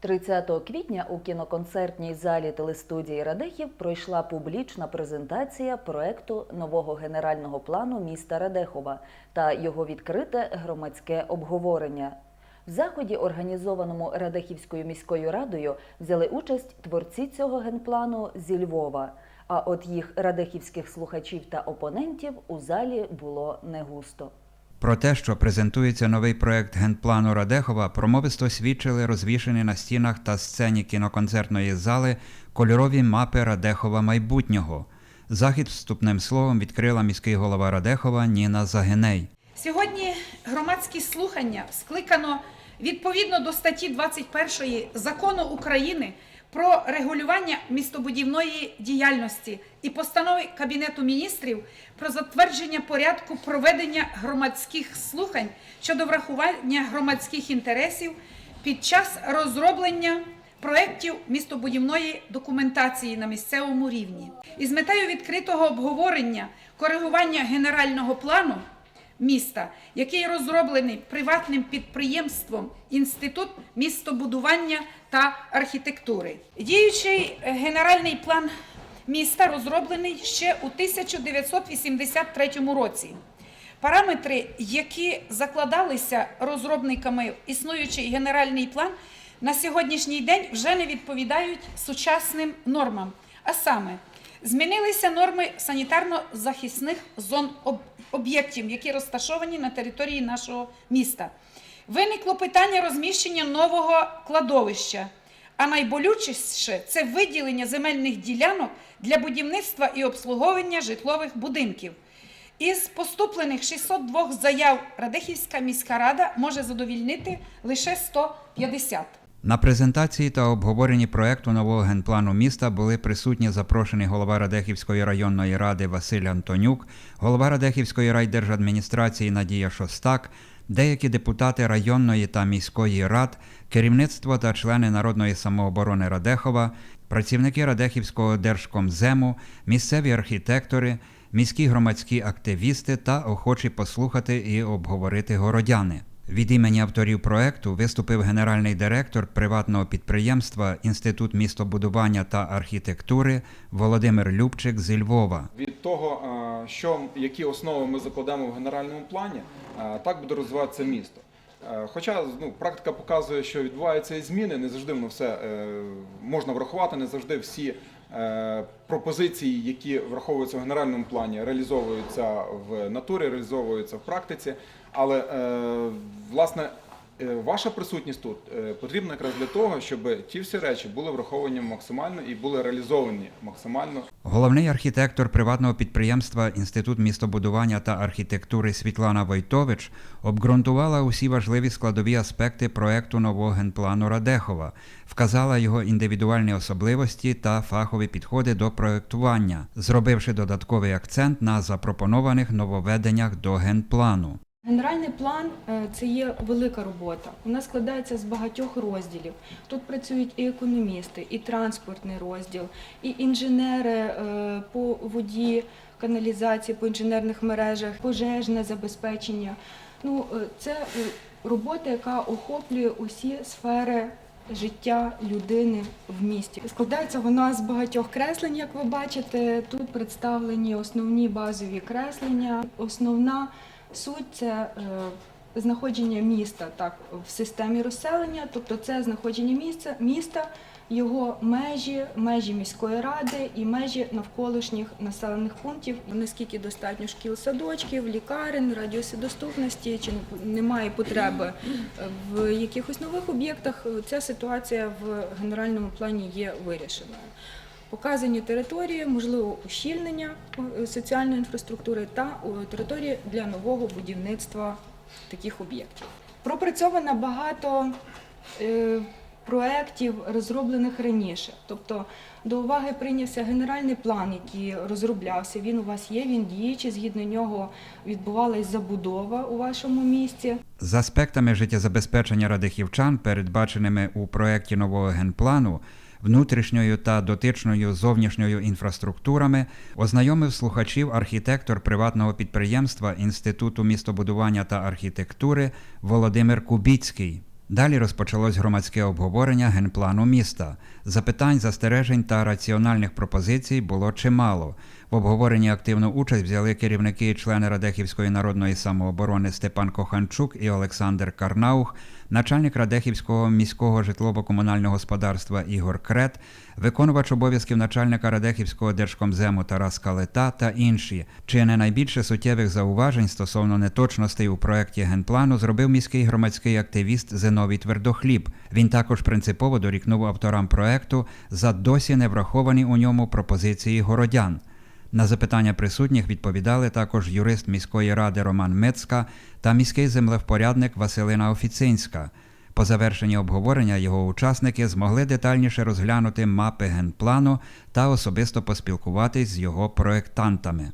30 квітня у кіноконцертній залі телестудії Радехів пройшла публічна презентація проекту нового генерального плану міста Радехова та його відкрите громадське обговорення. В заході, організованому Радехівською міською радою, взяли участь творці цього генплану зі Львова. А от їх радехівських слухачів та опонентів у залі було не густо. Про те, що презентується новий проект генплану Радехова, промовисто свідчили розвішені на стінах та сцені кіноконцертної зали кольорові мапи Радехова майбутнього. Захід вступним словом відкрила міський голова Радехова Ніна Загиней. Сьогодні громадські слухання скликано відповідно до статті 21 закону України про регулювання містобудівної діяльності і постанови Кабінету міністрів про затвердження порядку проведення громадських слухань щодо врахування громадських інтересів під час розроблення проєктів містобудівної документації на місцевому рівні. Із метою відкритого обговорення коригування генерального плану міста, який розроблений приватним підприємством Інститут містобудування та архітектури. Діючий е, генеральний план міста розроблений ще у 1983 році. Параметри, які закладалися розробниками існуючий генеральний план, на сьогоднішній день вже не відповідають сучасним нормам. А саме, змінилися норми санітарно-захисних зон об'єктів, які розташовані на території нашого міста. Виникло питання розміщення нового кладовища. А найболючіше це виділення земельних ділянок для будівництва і обслуговування житлових будинків. Із поступлених 602 заяв Радехівська міська рада може задовільнити лише 150. На презентації та обговоренні проекту нового генплану міста були присутні запрошений голова Радехівської районної ради Василь Антонюк, голова Радехівської райдержадміністрації Надія Шостак, деякі депутати районної та міської рад, керівництво та члени народної самооборони Радехова, працівники Радехівського держкомзему, місцеві архітектори, міські громадські активісти та охочі послухати і обговорити городяни. Від імені авторів проекту виступив генеральний директор приватного підприємства Інститут містобудування та архітектури Володимир Любчик зі Львова. від того, що, які основи ми закладемо в генеральному плані, так буде розвиватися місто. Хоча ну, практика показує, що відбуваються і зміни, не завжди воно все е, можна врахувати, не завжди всі е, пропозиції, які враховуються в генеральному плані, реалізовуються в натурі, реалізовуються в практиці. Але е, власне е, ваша присутність тут е, потрібна якраз для того, щоб ті всі речі були враховані максимально і були реалізовані максимально Головний архітектор приватного підприємства Інститут містобудування та архітектури Світлана Войтович обґрунтувала усі важливі складові аспекти проекту нового генплану Радехова, вказала його індивідуальні особливості та фахові підходи до проектування, зробивши додатковий акцент на запропонованих нововведеннях до генплану. Генеральний план е, це є велика робота. Вона складається з багатьох розділів. Тут працюють і економісти, і транспортний розділ, і інженери е, по воді, каналізації, по інженерних мережах, пожежне забезпечення. Ну, е, це робота, яка охоплює усі сфери життя людини в місті. Складається вона з багатьох креслень, як ви бачите. Тут представлені основні базові креслення. Основна суть це знаходження міста так в системі розселення, тобто це знаходження місця міста, його межі, межі міської ради і межі навколишніх населених пунктів. Наскільки достатньо шкіл, садочків, лікарень, радіуси доступності, чи немає потреби е, в якихось нових об'єктах. Ця ситуація в генеральному плані є вирішеною. Показані території, можливо, ущільнення е, соціальної інфраструктури та території для нового будівництва таких об'єктів. Пропрацьовано багато е, проєктів, розроблених раніше. Тобто до уваги прийнявся генеральний план, який розроблявся. Він у вас є, він діючий, згідно нього відбувалась забудова у вашому місті. З аспектами життєзабезпечення радихівчан, передбаченими у проєкті нового генплану, внутрішньою та дотичною зовнішньою інфраструктурами, ознайомив слухачів архітектор приватного підприємства Інституту містобудування та архітектури Володимир Кубіцький. Далі розпочалось громадське обговорення генплану міста. Запитань, застережень та раціональних пропозицій було чимало. В обговоренні активну участь взяли керівники і члени Радехівської народної самооборони Степан Коханчук і Олександр Карнаух, начальник Радехівського міського житлово-комунального господарства Ігор Крет, виконувач обов'язків начальника Радехівського держкомзему Тарас Калета та інші. Чи не найбільше суттєвих зауважень стосовно неточностей у проєкті генплану зробив міський громадський активіст Зиновій Твердохліб. Він також принципово дорікнув авторам проекту за досі не враховані у ньому пропозиції городян. На запитання присутніх відповідали також юрист міської ради Роман Мецька та міський землевпорядник Василина Офіцинська. По завершенні обговорення його учасники змогли детальніше розглянути мапи генплану та особисто поспілкуватись з його проєктантами.